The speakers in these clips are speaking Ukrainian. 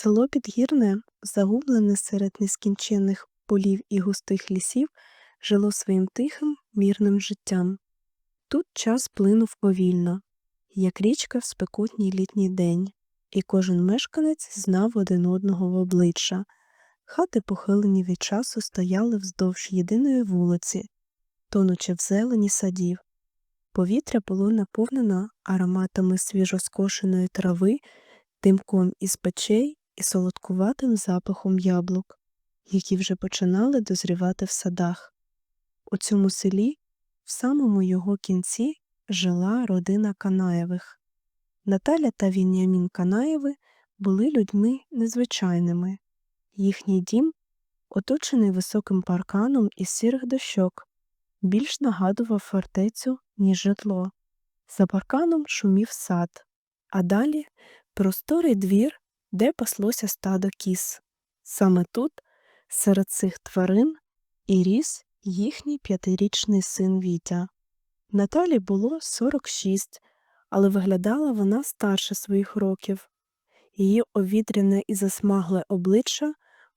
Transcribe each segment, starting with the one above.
Село Підгірне, загублене серед нескінченних полів і густих лісів, жило своїм тихим, мірним життям. Тут час плинув повільно, як річка в спекотній літній день, і кожен мешканець знав один одного в обличчя. Хати, похилені від часу, стояли вздовж єдиної вулиці, тонучи в зелені садів. Повітря було наповнено ароматами свіжоскошеної трави, димком із печей і солодкуватим запахом яблук, які вже починали дозрівати в садах. У цьому селі, в самому його кінці, жила родина Канаєвих. Наталя та Вінямін Канаєви були людьми незвичайними. Їхній дім, оточений високим парканом із сірих дощок, більш нагадував фортецю, ніж житло. За парканом шумів сад, а далі просторий двір, де паслося стадо кіз. Саме тут, серед цих тварин, і ріс їхній п'ятирічний син Вітя. Наталі було 46, але виглядала вона старше своїх років. Її овітряне і засмагле обличчя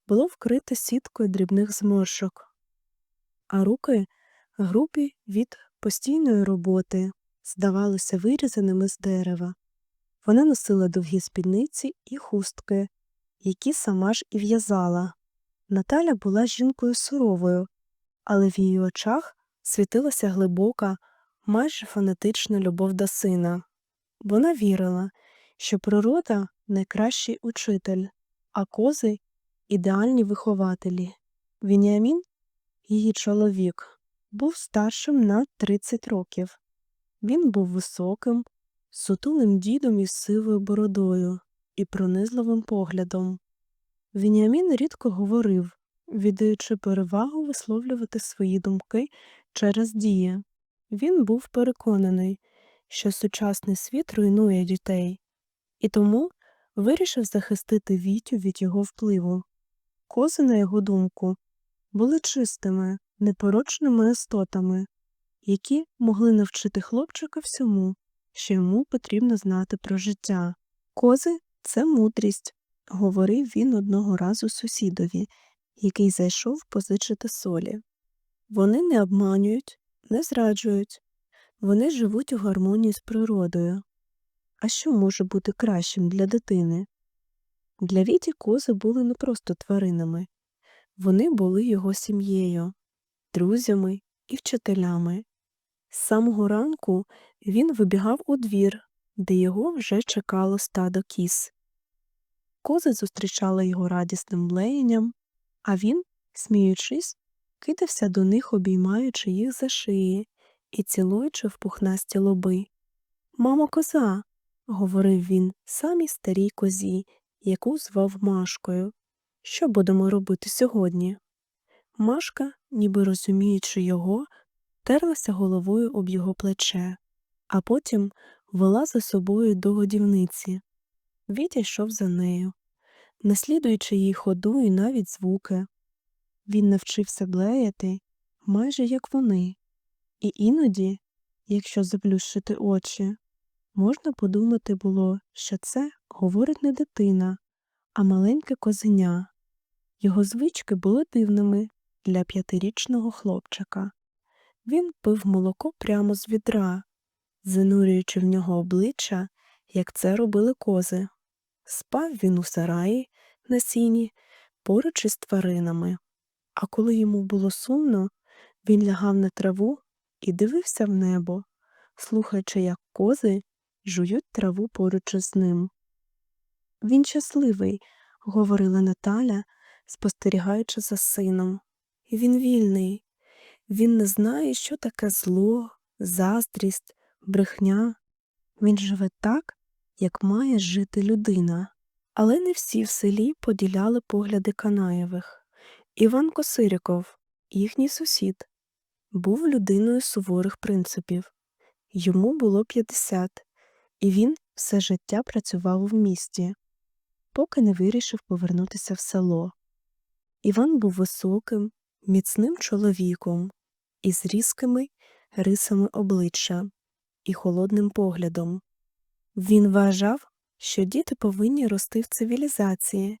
було вкрите сіткою дрібних зморшок, а руки, грубі від постійної роботи, здавалися вирізаними з дерева. Вона носила довгі спідниці і хустки, які сама ж і в'язала. Наталя була жінкою суровою, але в її очах світилася глибока, майже фанатична любов до сина. Вона вірила, що природа найкращий учитель, а кози ідеальні вихователі. Вініамін, її чоловік, був старшим на 30 років. Він був високим, сутулим дідом із сивою бородою і пронизливим поглядом. Вініамін рідко говорив, віддаючи перевагу висловлювати свої думки через дії. Він був переконаний, що сучасний світ руйнує дітей, і тому вирішив захистити Вітю від його впливу. Кози, на його думку, були чистими, непорочними істотами, які могли навчити хлопчика всьому, що йому потрібно знати про життя. Кози це мудрість, говорив він одного разу сусідові, який зайшов позичити солі. Вони не обманюють, не зраджують, вони живуть у гармонії з природою. А що може бути кращим для дитини? Для Віті кози були не просто тваринами, вони були його сім'єю, друзями і вчителями. З самого ранку він вибігав у двір, де його вже чекало стадо кіз. Кози зустрічали його радісним блеянням, а він, сміючись, кидався до них, обіймаючи їх за шиї і цілуючи в пухнасті лоби. Мамо, коза, говорив він самій старій козі, яку звав Машкою. Що будемо робити сьогодні? Машка, ніби розуміючи його, терлася головою об його плече, а потім вела за собою до годівниці. Вітя йшов за нею, наслідуючи її ходу і навіть звуки. Він навчився блеяти майже як вони, і іноді, якщо заплющити очі, можна подумати було, що це говорить не дитина, а маленьке козеня. Його звички були дивними для п'ятирічного хлопчика. Він пив молоко прямо з відра, занурюючи в нього обличчя, як це робили кози. Спав він у сараї на сіні поруч із тваринами, а коли йому було сумно, він лягав на траву і дивився в небо, слухаючи, як кози жують траву поруч із ним. Він щасливий, говорила Наталя, спостерігаючи за сином. Він вільний, він не знає, що таке зло, заздрість, брехня. Він живе так, як має жити людина. Але не всі в селі поділяли погляди Канаєвих. Іван Косиріков, їхній сусід, був людиною суворих принципів. Йому було 50, і він все життя працював в місті, поки не вирішив повернутися в село. Іван був високим, міцним чоловіком із різкими рисами обличчя і холодним поглядом. Він вважав, що діти повинні рости в цивілізації,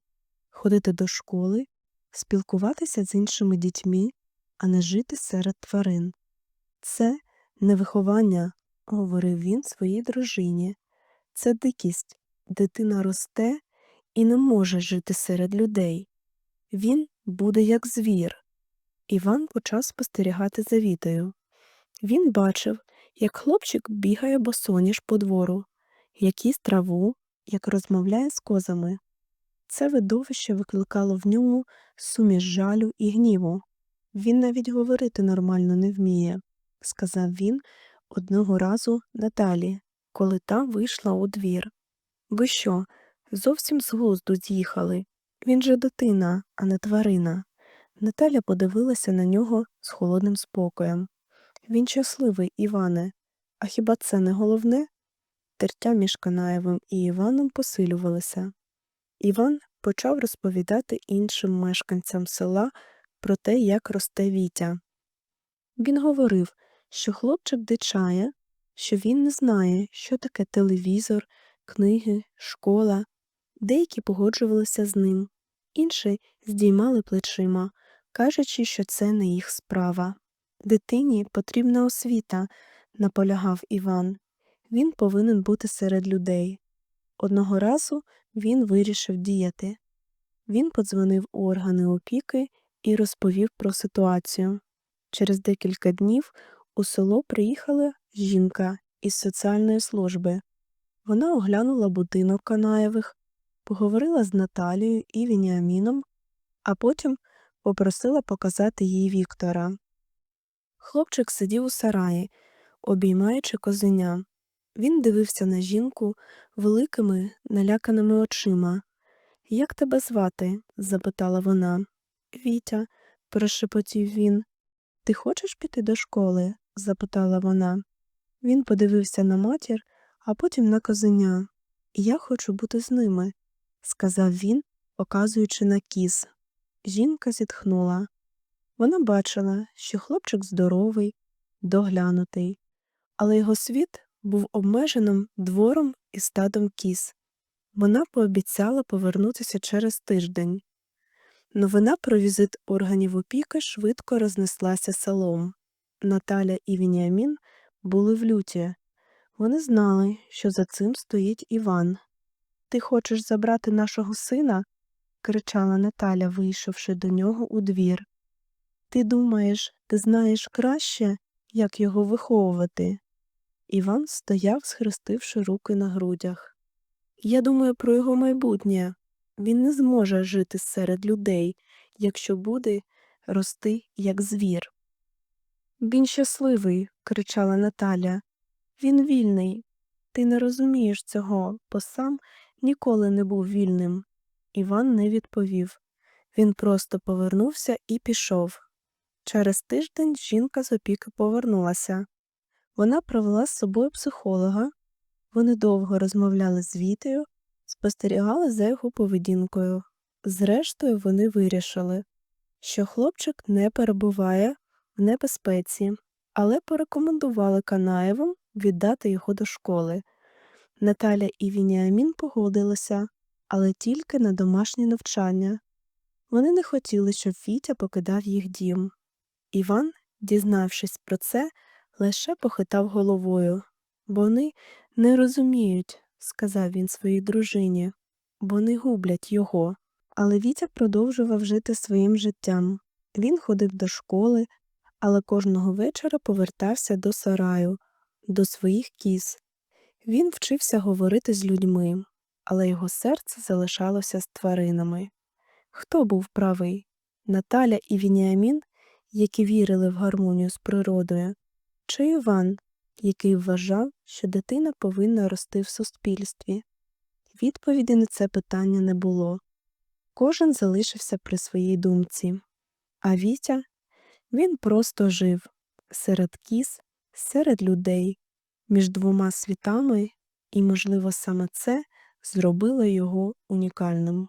ходити до школи, спілкуватися з іншими дітьми, а не жити серед тварин. Це не виховання, говорив він своїй дружині. Це дикість. Дитина росте і не може жити серед людей. Він буде як звір. Іван почав спостерігати за Вітою. Він бачив, як хлопчик бігає босоніж по двору, як їсть траву, як розмовляє з козами. Це видовище викликало в ньому суміш жалю і гніву. Він навіть говорити нормально не вміє, сказав він одного разу Наталі, коли та вийшла у двір. Ви що, зовсім з глузду з'їхали? Він же дитина, а не тварина. Наталя подивилася на нього з холодним спокоєм. Він щасливий, Іване. А хіба це не головне? Тертя між Канаєвим і Іваном посилювалися. Іван почав розповідати іншим мешканцям села про те, як росте Вітя. Він говорив, що хлопчик дичає, що він не знає, що таке телевізор, книги, школа. Деякі погоджувалися з ним, інші здіймали плечима, кажучи, що це не їх справа. Дитині потрібна освіта, наполягав Іван. Він повинен бути серед людей. Одного разу він вирішив діяти. Він подзвонив у органи опіки і розповів про ситуацію. Через декілька днів у село приїхала жінка із соціальної служби. Вона оглянула будинок Канаєвих, поговорила з Наталією і Вініаміном, а потім попросила показати їй Віктора. Хлопчик сидів у сараї, обіймаючи козеня. Він дивився на жінку великими наляканими очима. Як тебе звати? запитала вона. Вітя, прошепотів він. Ти хочеш піти до школи? запитала вона. Він подивився на матір, а потім на козеня. Я хочу бути з ними, сказав він, показуючи на кіз. Жінка зітхнула. Вона бачила, що хлопчик здоровий, доглянутий, але його світ був обмеженим двором і стадом кіз. Вона пообіцяла повернутися через тиждень. Новина про візит органів опіки швидко рознеслася селом. Наталя і Вініамін були в люті. Вони знали, що за цим стоїть Іван. Ти хочеш забрати нашого сина? Кричала Наталя, вийшовши до нього у двір. Ти думаєш, ти знаєш краще, як його виховувати? Іван стояв, схрестивши руки на грудях. Я думаю про його майбутнє. Він не зможе жити серед людей, якщо буде рости, як звір. Він щасливий, кричала Наталя. Він вільний. Ти не розумієш цього, бо сам ніколи не був вільним. Іван не відповів. Він просто повернувся і пішов. Через тиждень жінка з опіки повернулася. Вона провела з собою психолога. Вони довго розмовляли з Вітею, спостерігали за його поведінкою. Зрештою, вони вирішили, що хлопчик не перебуває в небезпеці, але порекомендували Канаєву віддати його до школи. Наталя і Вініамін погодилися, але тільки на домашнє навчання. Вони не хотіли, щоб Вітя покидав їх дім. Іван, дізнавшись про це, лише похитав головою. Вони не розуміють, сказав він своїй дружині, вони гублять його. Але Вітя продовжував жити своїм життям. Він ходив до школи, але кожного вечора повертався до сараю, до своїх кіз. Він вчився говорити з людьми, але його серце залишалося з тваринами. Хто був правий? Наталя і Вініамін, які вірили в гармонію з природою, чи Іван, який вважав, що дитина повинна рости в суспільстві? Відповіді на це питання не було. Кожен залишився при своїй думці. А Вітя він просто жив серед кіз, серед людей, між двома світами, і, можливо, саме це зробило його унікальним.